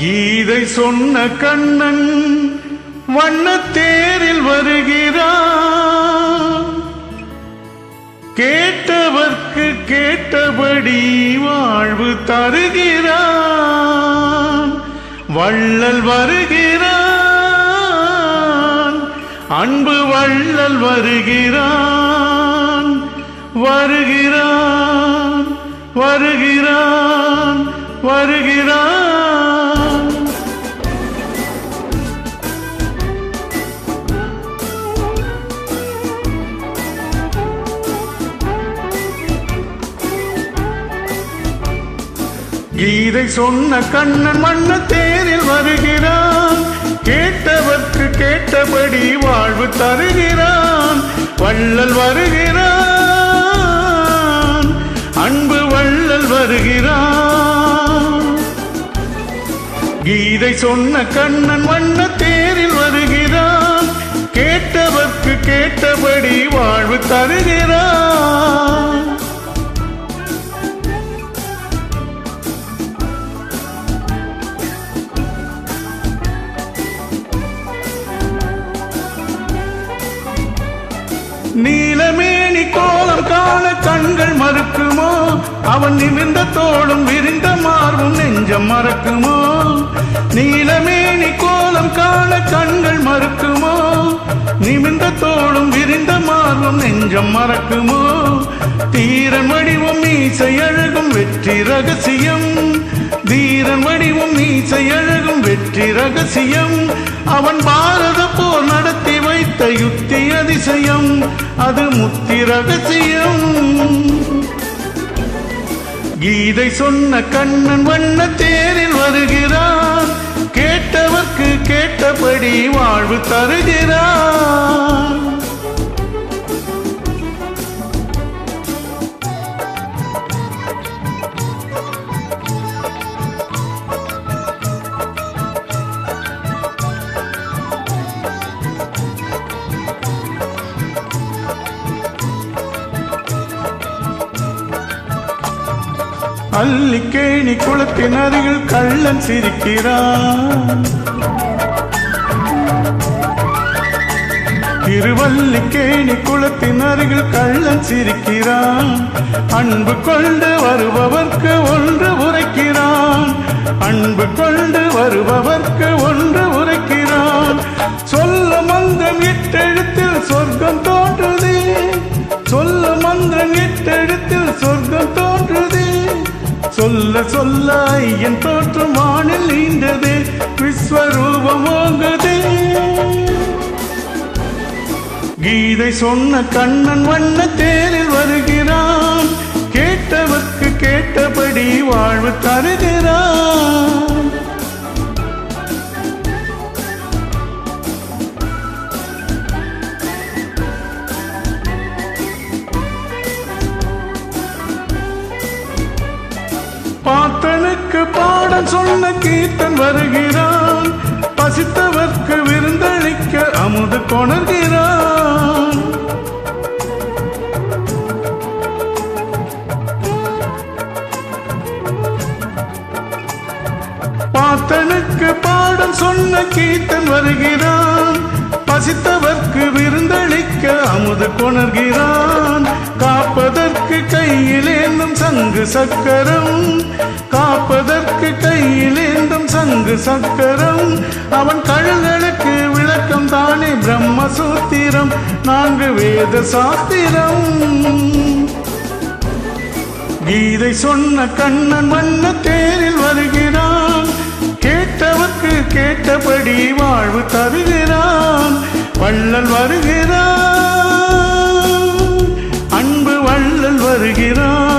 கீதை சொன்ன கண்ணன் வண்ணத்தேரில் வருகிறான். கேட்டவர்க்கு கேட்டபடி வாழ்வு தருகிறான். வள்ளல் வருகிறான். அன்பு வள்ளல் வருகிறான். வருகிறான் வருகிறான். கீதை சொன்ன கண்ணன் மன்ன தேரில் வருகிறான். கேட்டவர்க்கு கேட்டபடி வாழ்வு தருகிறான். வள்ளல் வருகிறான். அன்பு வள்ளல் வருகிறான். கீதை சொன்ன கண்ணன் வண்ண தேரில் வருகிறான். கேட்டவர்க்கு கேட்டபடி வாழ்வு தருகிறான். அவன் நிமிர்ந்த தோளும் விரிந்த மார்பும் நெஞ்சம் மறக்குமோ? நீலமேனி கோலம் காண கண்கள் மறுக்குமோ? நிமிர்ந்த தோளும் விரிந்த மார்பும் நெஞ்சம் மறக்குமோ? தீரன் வடிவும் மீசை அழகும் வெற்றி ரகசியம். தீரன் வடிவும் மீசை அழகும் வெற்றி ரகசியம். அவன் பாரத போர் நடத்தி வைத்த யுக்தி அதிசயம். அது முத்தி ரகசியம். கீதை சொன்ன கண்ணன் வண்ண தேரில் வருகிறான். கேட்டவர்க்கு கேட்டபடி வாழ்வு தருகிறேன். அல்லிக்கேணி குளத்தின் அருகில் கள்ளன் சிரிக்கிறான். திருவல்லிக்கேணி குளத்தின் அருகில் கள்ளன் சிரிக்கிறான். அன்பு கொண்டு வருபவர்க்கு ஒன்று உரைக்கிறான். அன்பு கொண்டு வருபவர்க்கு ஒன்று உரைக்கிறான். சொல்ல மந்திரம் எட்டெழுத்தில் சொர்க்கம் தோன்றுதே. சொல்ல மந்திரம் எட்டெழுத்தில் சொல்ல சொல்ல என் தோற்றம் வானில் நீண்டதே கீதை சொன்ன கண்ணன் வண்ண தேரில் வருகிறான் கேட்டவர்க்கு கேட்டபடி வாழ்வு தருகிறான். பாடம் சொன்ன கீர்த்தன் வருகிறான். பசித்தவர்க்கு விருந்தளிக்க அமுது கொணர்கிறான். பார்த்தனுக்கு பாடம் சொன்ன கீர்த்தன் வருகிறான். பசித்தவர்க்கு விருந்தளிக்க அமுது கொணர்கிறான். காப்பதற்கு கையில் என்னும் சங்கு சக்கரம். காப்பதற்கு ஏந்தும் சக்கரம். அவன் கழுகளுக்கு விளக்கம் தானே பிரம்மசூத்திரம். நான்கு வேத சாஸ்திரம். கீதை சொன்ன கண்ணன் வண்ண தேரில் வருகிறான். கேட்டவர்க்கு கேட்டபடி வாழ்வு தருகிறான். வள்ளல் வருகிறான். அன்பு வள்ளல் வருகிறான்.